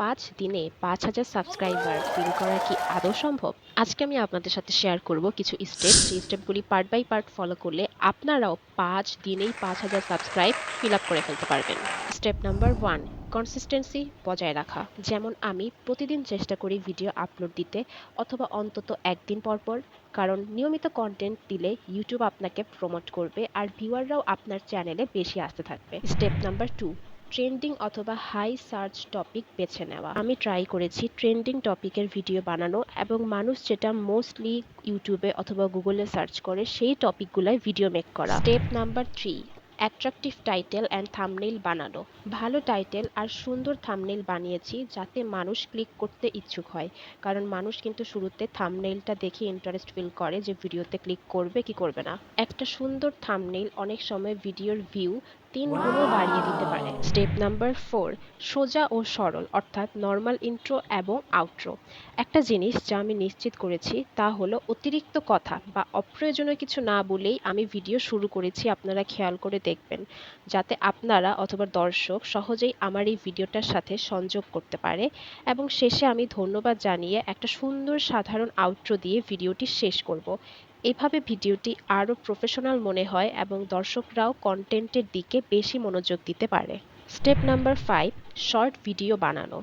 পাঁচ দিনে পাঁচ হাজার সাবস্ক্রাইবার ফিল করা কি আদৌ সম্ভব? আজকে আমি আপনাদের সাথে শেয়ার করব কিছু স্টেপ সেই স্টেপগুলি পার্ট বাই পার্ট ফলো করলে আপনারাও পাঁচ দিনেই পাঁচ হাজার সাবস্ক্রাইব ফিল আপ করে ফেলতে পারবেন। স্টেপ নাম্বার ওয়ান কনসিস্টেন্সি বজায় রাখা। যেমন আমি প্রতিদিন চেষ্টা করি ভিডিও আপলোড দিতে অথবা অন্তত একদিন পর পর, কারণ নিয়মিত কন্টেন্ট দিলে ইউটিউব আপনাকে প্রমোট করবে আর ভিউয়াররাও আপনার চ্যানেলে বেশি আসতে থাকবে। স্টেপ নাম্বার টু ট্রেন্ডিং অথবা হাই সার্চ টপিক বেছে নেওয়া। আমি ট্রাই করেছি ট্রেন্ডিং টপিকের ভিডিও বানানো এবং মানুষ যেটা মোস্টলি ইউটিউবে অথবা গুগলে সার্চ করে সেই টপিকগুলোয় ভিডিও মেক করা। Step number three attractive title and thumbnail বানানো। ভালো টাইটেল আর সুন্দর থামনেইল বানিয়েছি যাতে মানুষ ক্লিক করতে ইচ্ছুক হয়। কারণ মানুষ কিন্তু শুরুতে থামনেইলটা দেখে ইন্টারেস্ট ফিল করে যে ভিডিওতে ক্লিক করবে কি করবে না। একটা সুন্দর থামনেইল অনেক সময় ভিডিওর ভিউ তিন গুণও বাড়িয়ে দিতে পারে। স্টেপ নাম্বার ফোর সোজা ও সরল অর্থাৎ নর্মাল ইন্ট্রো এবং আউট্রো। একটা জিনিস যা আমি নিশ্চিত করেছি তা হলো অতিরিক্ত কথা বা অপ্রয়োজনীয় কিছু না বলেই আমি ভিডিও শুরু করেছি আপনারা খেয়াল করে দেখবেন। যাতে আপনারা অথবা দর্শক সহজেই আমার এই ভিডিওটার সাথে সংযোগ করতে পারে এবং শেষে আমি ধন্যবাদ জানিয়ে একটা সুন্দর সাধারণ আউট্রো দিয়ে ভিডিওটি শেষ করব। এভাবে ভিডিওটি আরও প্রফেশনাল মনে হয় এবং দর্শকরাও কন্টেন্টের দিকে বেশি মনোযোগ দিতে পারে। Step number five short video বানানো।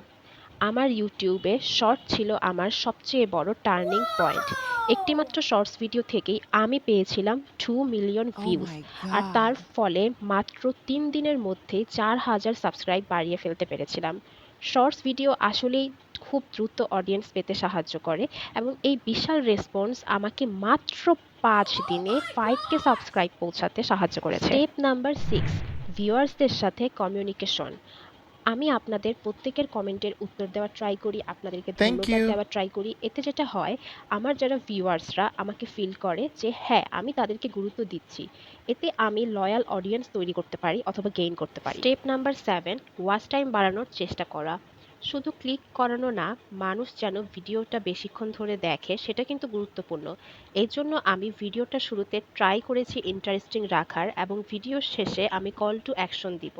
আমার ইউটিউবে শর্ট ছিল আমার সবচেয়ে বড় টার্নিং পয়েন্ট একটিমাত্র শর্টস ভিডিও থেকেই আমি পেয়েছিলাম টু মিলিয়ন ভিউজ আর তার ফলে মাত্র তিন দিনের মধ্যে চার হাজার সাবস্ক্রাইব বাড়িয়ে ফেলতে পেরেছিলাম। শর্টস ভিডিও আসলেই খুব দ্রুত অডিয়েন্স পেতে সাহায্য করে এবং এই বিশাল রেসপন্স আমাকে মাত্র পাঁচ দিনে ফাইভ কে সাবস্ক্রাইব পৌঁছাতে সাহায্য করেছে। স্টেপ নাম্বার সিক্স ভিউয়ার্সদের সাথে কমিউনিকেশন আমি আপনাদের প্রত্যেকের কমেন্টের উত্তর দেওয়ার ট্রাই করি আপনাদেরকে ধন্যবাদ. দেওয়ার ট্রাই করি। এতে যেটা হয় আমার যারা ভিউয়ার্সরা আমাকে ফিল করে যে হ্যাঁ আমি তাদেরকে গুরুত্ব দিচ্ছি। এতে আমি লয়াল অডিয়েন্স তৈরি করতে পারি অথবা গেইন করতে পারি। Step number seven watch time বাড়ানোর চেষ্টা করা। শুধু ক্লিক করানো না, মানুষ যেন ভিডিওটা বেশিক্ষণ ধরে দেখে সেটা কিন্তু গুরুত্বপূর্ণ। এই জন্য আমি ভিডিওটা শুরুতে ট্রাই করেছি ইন্টারেস্টিং রাখার এবং ভিডিও শেষে আমি কল টু অ্যাকশন দিব।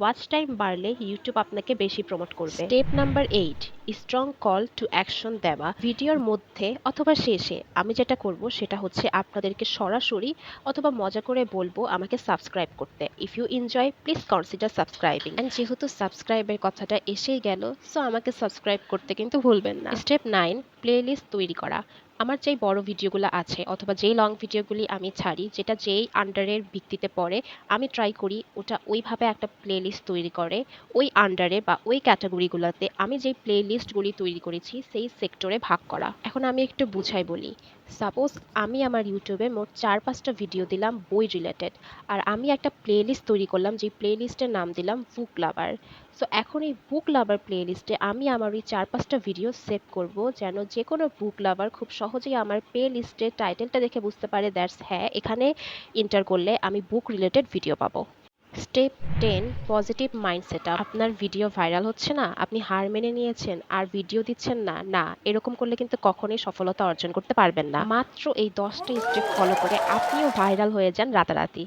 ওয়াচ টাইম বাড়লে ইউটিউব আপনাকে বেশি প্রমোট করবে। Step number eight strong call to action দেওয়া। ভিডিওর মধ্যে অথবা শেষে আমি যেটা করব সেটা হচ্ছে আপনাদেরকে সরাসরি অথবা মজা করে বলব আমাকে সাবস্ক্রাইব করতে। If you enjoy please consider subscribing and যেহেতু সাবস্ক্রাইবের কথাটা এসেই গেল সো আমাকে সাবস্ক্রাইব করতে কিন্তু ভুলবেন না। স্টেপ নাইন প্লেলিস্ট তৈরি করা। আমার যেই বড় ভিডিওগুলো আছে অথবা যেই লং ভিডিওগুলি আমি ছাড়ি, যেটা যেই আন্ডারের ভিত্তিতে পড়ে, আমি ট্রাই করি ওটা ওইভাবে একটা প্লেলিস্ট তৈরি করে। ওই আন্ডারে বা ওই ক্যাটাগরিগুলোতে আমি যেই প্লেলিস্টগুলি তৈরি করেছি, সেই সেক্টরে ভাগ করা। এখন আমি একটু বুঝাই বলি। সাপোজ আমি আমার ইউটিউবে মোট চার পাঁচটা ভিডিও দিলাম বই রিলেটেড আর আমি একটা প্লেলিস্ট তৈরি করলাম, যেই প্লেলিস্টের নাম দিলাম বুক লাভার সো এখন এই বুক লাভার প্লেলিস্টে আমি আমার ওই চার পাঁচটা ভিডিও সেভ করব যেন যে কোনো বুক লাভার খুব সহজেই আমার প্লে লিস্টের টাইটেলটা দেখে বুঝতে পারে দ্যাটস হ্যাঁ এখানে এন্টার করলে আমি বুক রিলেটেড ভিডিও পাবো। স্টেপ টেন পজিটিভ মাইন্ডসেট আপনার ভিডিও ভাইরাল হচ্ছে না? আপনি হার মেনে নিয়েছেন, আর ভিডিও দিচ্ছেন না? না, এরকম করলে কিন্তু কখনোই সফলতা অর্জন করতে পারবেন না। মাত্র এই দশটা স্টেপ ফলো করে আপনিও ভাইরাল হয়ে যান রাতারাতি।